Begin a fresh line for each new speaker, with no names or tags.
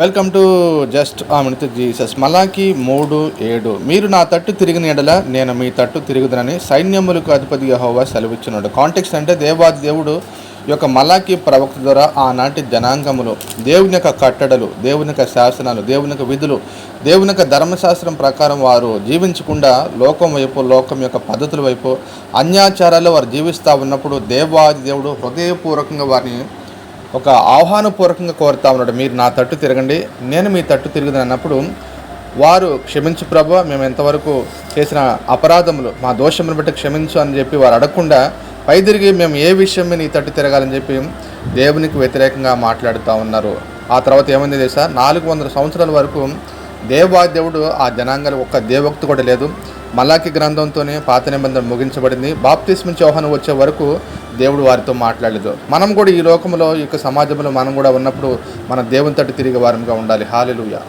Welcome to just ఆమెతో Jesus. Malachi మూడు ఏడు. మీరు నా తట్టు తిరిగిన ఎడల నేను మీ తట్టు తిరుగుదనని సైన్యములకు అధిపతి యహోవా సెలవిచ్చినాడు. కాంటెక్స్ట్ అంటే దేవాది దేవుడు యొక్క మలాకి ప్రవక్త ద్వారా ఆనాటి జనాంగములు దేవుని యొక్క కట్టడలు దేవుని యొక్క శాసనాలు దేవుని యొక్క విధులు దేవుని యొక్క ధర్మశాస్త్రం ప్రకారం వారు జీవించకుండా లోకం వైపు లోకం యొక్క పద్ధతుల వైపు అన్యాచారాలు వారు జీవిస్తూ ఉన్నప్పుడు దేవాది దేవుడు హృదయపూర్వకంగా వారిని ఒక ఆహ్వానపూర్వకంగా కోరుతా ఉన్నాడు. మీరు నా తట్టు తిరగండి. నేను మీ తట్టు తిరుగుదని అన్నప్పుడు వారు క్షమించు ప్రభు మేము ఎంతవరకు చేసిన అపరాధములు మా దోషమును బట్టి క్షమించు అని చెప్పి వారు అడగకుండా పై తిరిగి మేము ఏ విషయం మీద నీ తట్టు తిరగాలని చెప్పి దేవునికి వ్యతిరేకంగా మాట్లాడుతూ ఉన్నారు. ఆ తర్వాత ఏమైంది తెలుసా? నాలుగు వందల సంవత్సరాల వరకు దేవాదేవుడు ఆ జనాంగాలకు ఒక్క దేవోక్తి కూడా లేదు. మలాకి గ్రంథంతోనే పాత నిబంధన ముగించబడింది. బాప్తిస్మ చౌహాన్ వచ్చే వరకు దేవుడు వారితో మాట్లాడలేదు. మనం కూడా ఈ లోకంలో ఈ యొక్క సమాజంలో మనం కూడా ఉన్నప్పుడు మన దేవుని తట్టు తిరిగి వారంగా ఉండాలి. హాలిలుయా.